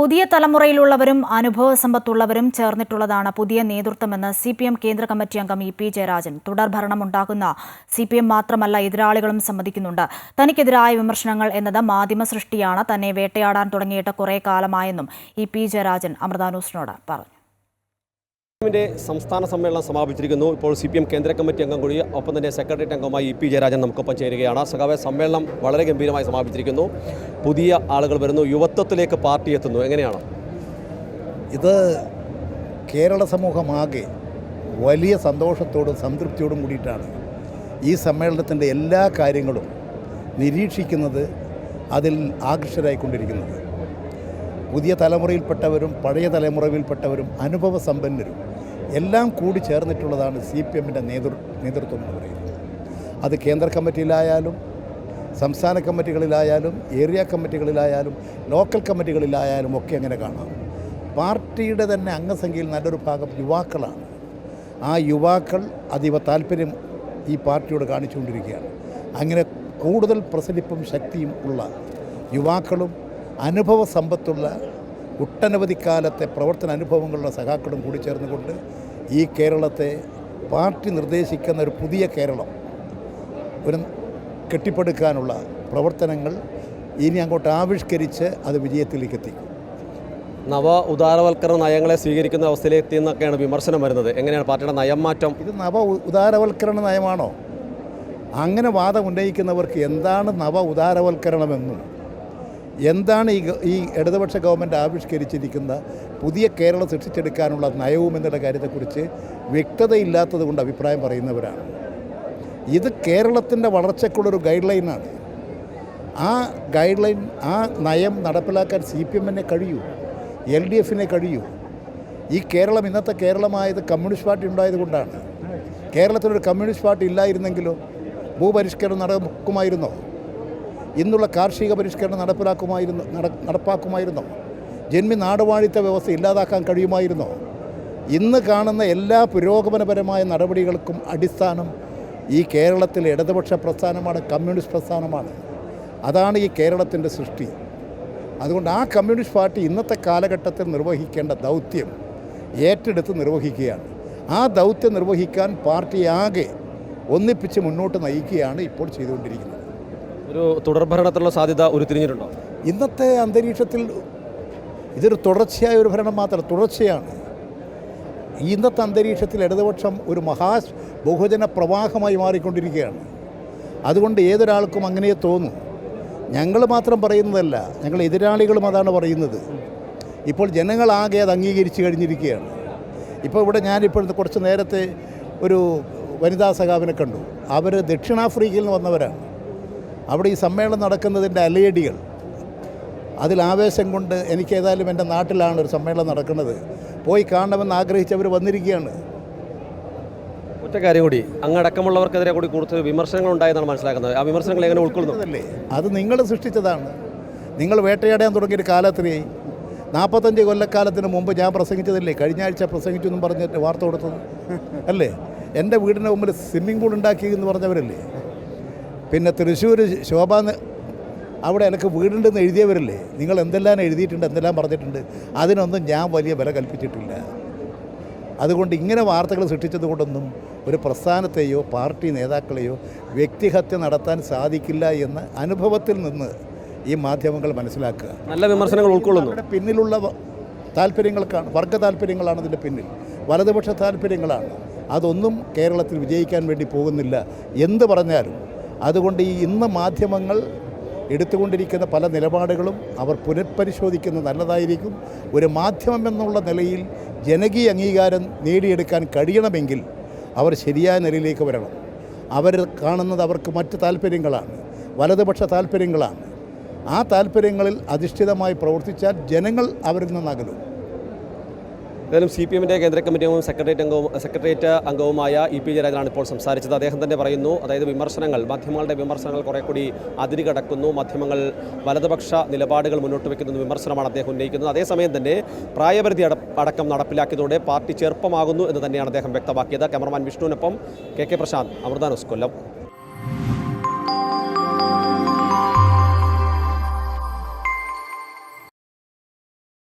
പുതിയ തലമുറയിലുള്ളവരും അനുഭവ സമ്പത്തുള്ളവരും ചേർന്നിട്ടുള്ളതാണ് പുതിയ നേതൃത്വമെന്ന് സി പി എം കേന്ദ്ര കമ്മിറ്റി അംഗം ഇ പി ജയരാജൻ. തുടർ ഭരണമുണ്ടാക്കുന്ന സി പി എം മാത്രമല്ല എതിരാളികളും സമ്മതിക്കുന്നുണ്ട്. തനിക്കെതിരായ വിമർശനങ്ങൾ എന്നത് മാധ്യമ സൃഷ്ടിയാണ്. തന്നെ വേട്ടയാടാൻ തുടങ്ങിയിട്ട് കുറേ കാലമായെന്നും ഇ പി ജയരാജൻ അമൃതാനൂസിനോട് പറഞ്ഞു. ിന്റെ സംസ്ഥാന സമ്മേളനം സമാപിച്ചിരിക്കുന്നു. ഇപ്പോൾ സി പി എം കേന്ദ്ര കമ്മിറ്റി അംഗം കൂടി ഒപ്പം തന്നെ സെക്രട്ടേറിയറ്റ് അംഗമായി ഇ പി ജയരാജൻ നമുക്കൊപ്പം ചേരുകയാണ്. സഖാവെ സമ്മേളനം വളരെ ഗംഭീരമായി സമാപിച്ചിരിക്കുന്നു. പുതിയ ആളുകൾ വരുന്നു. യുവത്വത്തിലേക്ക് പാർട്ടി എത്തുന്നു. എങ്ങനെയാണ്? ഇത് കേരള സമൂഹമാകെ വലിയ സന്തോഷത്തോടും സംതൃപ്തിയോടും കൂടിയിട്ടാണ് ഈ സമ്മേളനത്തിന്റെ എല്ലാ കാര്യങ്ങളും നിരീക്ഷിക്കുന്നത് അതിൽ ആകർഷരായിക്കൊണ്ടിരിക്കുന്നത് പുതിയ തലമുറയിൽപ്പെട്ടവരും പഴയ തലമുറയിൽപ്പെട്ടവരും അനുഭവ സമ്പന്നരും എല്ലാം കൂടി ചേർന്നിട്ടുള്ളതാണ് സി പി എമ്മിന്റെ നേതൃ നേതൃത്വം എന്ന് പറയുന്നത്. അത് കേന്ദ്ര കമ്മിറ്റിയിലായാലും സംസ്ഥാന കമ്മിറ്റികളിലായാലും ഏരിയ കമ്മിറ്റികളിലായാലും ലോക്കൽ കമ്മിറ്റികളിലായാലും ഒക്കെ അങ്ങനെ കാണാം. പാർട്ടിയുടെ തന്നെ അംഗസംഖ്യയിൽ നല്ലൊരു ഭാഗം യുവാക്കളാണ്. ആ യുവാക്കൾ അതീവ താല്പര്യം ഈ പാർട്ടിയോട് കാണിച്ചുകൊണ്ടിരിക്കുകയാണ്. അങ്ങനെ കൂടുതൽ പ്രസരിപ്പും ശക്തിയും ഉള്ള യുവാക്കളും അനുഭവ സമ്പത്തുള്ള ഒട്ടനവധി കാലത്തെ പ്രവർത്തന അനുഭവങ്ങളുടെ സഖാക്കളും കൂടി ചേർന്നുകൊണ്ട് ഈ കേരളത്തെ പാർട്ടി നിർദ്ദേശിക്കുന്ന ഒരു പുതിയ കേരളം ഒരു കെട്ടിപ്പടുക്കാനുള്ള പ്രവർത്തനങ്ങൾ ഇനി അങ്ങോട്ട് ആവിഷ്കരിച്ച് അത് വിജയത്തിലേക്ക് എത്തിക്കും നവ ഉദാരവൽക്കരണ നയങ്ങളെ സ്വീകരിക്കുന്ന അവസ്ഥയിലേക്ക് എത്തിയെന്നൊക്കെയാണ് വിമർശനം വരുന്നത്. എങ്ങനെയാണ് പാർട്ടിയുടെ നയം മാറ്റം? ഇത് നവ ഉദാരവൽക്കരണ നയമാണോ? അങ്ങനെ വാദം ഉന്നയിക്കുന്നവർക്ക് എന്താണ് നവ ഉദാരവൽക്കരണമെന്നും? എന്താണ് ഈ ഈ ഇടതുപക്ഷ ഗവൺമെന്റ് ആവിഷ്കരിച്ചിരിക്കുന്ന പുതിയ കേരളം സൃഷ്ടിച്ചെടുക്കാനുള്ള നയവും എന്നുള്ള കാര്യത്തെക്കുറിച്ച് വ്യക്തതയില്ലാത്തത് കൊണ്ട് അഭിപ്രായം പറയുന്നവരാണ്. ഇത് കേരളത്തിന്റെ വളർച്ചയ്ക്കുള്ളൊരു ഗൈഡ് ലൈനാണ് ആ ഗൈഡ് ലൈൻ ആ നയം നടപ്പിലാക്കാൻ സി പി എമ്മിനെ കഴിയൂ എൽ ഡി എഫിനെ കഴിയൂ. ഈ കേരളം ഇന്നത്തെ കേരളമായത് കമ്മ്യൂണിസ്റ്റ് പാർട്ടി ഉണ്ടായത് കൊണ്ടാണ്. കേരളത്തിലൊരു കമ്മ്യൂണിസ്റ്റ് പാർട്ടി ഇല്ലായിരുന്നെങ്കിലോ? ഭൂപരിഷ്കരണം നടക്കുമായിരുന്നോ? ഇന്നുള്ള കാർഷിക പരിഷ്കരണം നടപ്പിലാക്കുമായിരുന്നു നട നടപ്പാക്കുമായിരുന്നോ. ജന്മി നാടുവാഴിത്ത വ്യവസ്ഥ ഇല്ലാതാക്കാൻ കഴിയുമായിരുന്നോ. ഇന്ന് കാണുന്ന എല്ലാ പുരോഗമനപരമായ നടപടികൾക്കും അടിസ്ഥാനം ഈ കേരളത്തിലെ ഇടതുപക്ഷ പ്രസ്ഥാനമാണ് കമ്മ്യൂണിസ്റ്റ് പ്രസ്ഥാനമാണ്. അതാണ് ഈ കേരളത്തിന്റെ സൃഷ്ടി. അതുകൊണ്ട് ആ കമ്മ്യൂണിസ്റ്റ് പാർട്ടി ഇന്നത്തെ കാലഘട്ടത്തിൽ നിർവഹിക്കേണ്ട ദൗത്യം ഏറ്റെടുത്ത് നിർവഹിക്കുകയാണ്. ആ ദൗത്യം നിർവഹിക്കാൻ പാർട്ടിയാകെ ഒന്നിപ്പിച്ച് മുന്നോട്ട് നയിക്കുകയാണ് ഇപ്പോൾ ചെയ്തുകൊണ്ടിരിക്കുന്നത്. ഒരു തുടർഭരണത്തിനുള്ള സാധ്യത ഉരുത്തിരിഞ്ഞിട്ടുണ്ടോ? ഇന്നത്തെ അന്തരീക്ഷത്തിൽ ഇതൊരു തുടർച്ചയായ ഒരു ഭരണം മാത്രം തുടർച്ചയാണ്. ഇന്നത്തെ അന്തരീക്ഷത്തിൽ ഇടതുപക്ഷം ഒരു മഹാ ബഹുജന പ്രവാഹമായി മാറിക്കൊണ്ടിരിക്കുകയാണ്. അതുകൊണ്ട് ഏതൊരാൾക്കും അങ്ങനെ തോന്നും. ഞങ്ങൾ മാത്രം പറയുന്നതല്ല ഞങ്ങൾ എതിരാളികളും അതാണ് പറയുന്നത്. ഇപ്പോൾ ജനങ്ങളാകെ അത് അംഗീകരിച്ച് കഴിഞ്ഞിരിക്കുകയാണ്. ഇപ്പോൾ ഇവിടെ ഞാനിപ്പോൾ കുറച്ച് നേരത്തെ ഒരു വനിതാ സഖാവിനെ കണ്ടു. അവർ ദക്ഷിണാഫ്രിക്കയിൽ നിന്ന് വന്നവരാണ്. അവിടെ ഈ സമ്മേളനം നടക്കുന്നതിന്റെ അലയടികൾ. അതിൽ ആവേശം കൊണ്ട് എനിക്ക് ഏതായാലും എന്റെ നാട്ടിലാണ് ഒരു സമ്മേളനം നടക്കുന്നത്. പോയി കാണണമെന്ന് ആഗ്രഹിച്ചവർ വന്നിരിക്കുകയാണ്. ഒറ്റ കാര്യം കൂടി അങ്ങടക്കമുള്ളവർക്കെതിരെ കൂടി കൂടുതൽ വിമർശനങ്ങൾ ഉണ്ടായെന്നാണ് മനസ്സിലാക്കുന്നത്. ആ വിമർശനങ്ങൾ എങ്ങനെ ഉൾക്കൊള്ളുന്നതല്ലേ അത് നിങ്ങൾ സൃഷ്ടിച്ചതാണ്. നിങ്ങൾ വേട്ടയാടാൻ തുടങ്ങിയൊരു കാലത്തിനായി നാൽപ്പത്തഞ്ച് കൊല്ലക്കാലത്തിന് മുമ്പ് ഞാൻ പ്രസംഗിച്ചതല്ലേ? കഴിഞ്ഞ ആഴ്ച പ്രസംഗിച്ചു എന്നും പറഞ്ഞിട്ട് വാർത്ത കൊടുത്തത്. അല്ലേ? എന്റെ വീടിന്റെ മുമ്പിൽ സ്വിമ്മിംഗ് പൂൾ ഉണ്ടാക്കി എന്ന് പറഞ്ഞവരല്ലേ? പിന്നെ തൃശ്ശൂർ ശോഭ അവിടെ എനിക്ക് വീടുണ്ടെന്ന് എഴുതിയവരല്ലേ? നിങ്ങൾ എന്തെല്ലാം എഴുതിയിട്ടുണ്ട് എന്തെല്ലാം പറഞ്ഞിട്ടുണ്ട് അതിനൊന്നും ഞാൻ വലിയ വില കൽപ്പിച്ചിട്ടില്ല. അതുകൊണ്ട് ഇങ്ങനെ വാർത്തകൾ സൃഷ്ടിച്ചത് കൊണ്ടൊന്നും ഒരു പ്രസ്ഥാനത്തെയോ പാർട്ടി നേതാക്കളെയോ വ്യക്തിഹത്യ നടത്താൻ സാധിക്കില്ല എന്ന അനുഭവത്തിൽ നിന്ന് ഈ മാധ്യമങ്ങൾ മനസ്സിലാക്കുക. നല്ല വിമർശനങ്ങൾ ഉൾക്കൊള്ളുന്നു. അവരുടെ പിന്നിലുള്ള താല്പര്യങ്ങൾക്കാണ് വർഗ താല്പര്യങ്ങളാണ് ഇതിന്റെ പിന്നിൽ. വലതുപക്ഷ താല്പര്യങ്ങളാണ്. അതൊന്നും കേരളത്തിൽ വിജയിക്കാൻ വേണ്ടി പോകുന്നില്ല. എന്ത് പറഞ്ഞാലും അതുകൊണ്ട് ഈ ഇന്ന് മാധ്യമങ്ങൾ എടുത്തുകൊണ്ടിരിക്കുന്ന പല നിലപാടുകളും അവർ പുനഃപരിശോധിക്കുന്നത് നല്ലതായിരിക്കും. ഒരു മാധ്യമം എന്നുള്ള നിലയിൽ ജനകീയ അംഗീകാരം നേടിയെടുക്കാൻ കഴിയണമെങ്കിൽ അവർ ശരിയായ നിലയിലേക്ക് വരണം. അവർ കാണുന്നത് അവർക്ക് മറ്റ് താല്പര്യങ്ങളാണ് വലതുപക്ഷ താല്പര്യങ്ങളാണ്. ആ താല്പര്യങ്ങളിൽ അധിഷ്ഠിതമായി പ്രവർത്തിച്ചാൽ ജനങ്ങൾ അവരിൽ നിന്നകലും ഏതായാലും സി പി എമ്മിന്റെ കേന്ദ്ര കമ്മിറ്റി അംഗവും സെക്രട്ടേറിയറ്റ് അംഗവും സെക്രട്ടേറിയറ്റ് അംഗവുമായ ഇ പി ജയരാജനാണ് ഇപ്പോൾ സംസാരിച്ചത്. അദ്ദേഹം തന്നെ പറയുന്നു അതായത് വിമർശനങ്ങൾ മാധ്യമങ്ങളുടെ വിമർശനങ്ങൾ കുറേ കൂടി അതിരി കടക്കുന്നു. മാധ്യമങ്ങൾ വലതുപക്ഷ നിലപാടുകൾ മുന്നോട്ട് വയ്ക്കുന്ന വിമർശനമാണ് അദ്ദേഹം ഉന്നയിക്കുന്നത്. അതേസമയം തന്നെ പ്രായപരിധി അടക്കം നടപ്പിലാക്കിയതോടെ പാർട്ടി ചെറുപ്പമാകുന്നു എന്ന് തന്നെയാണ് അദ്ദേഹം വ്യക്തമാക്കിയത്. ക്യാമറമാൻ വിഷ്ണുവിനൊപ്പം കെ കെ പ്രശാന്ത് അമൃതാനോസ് കൊല്ലം.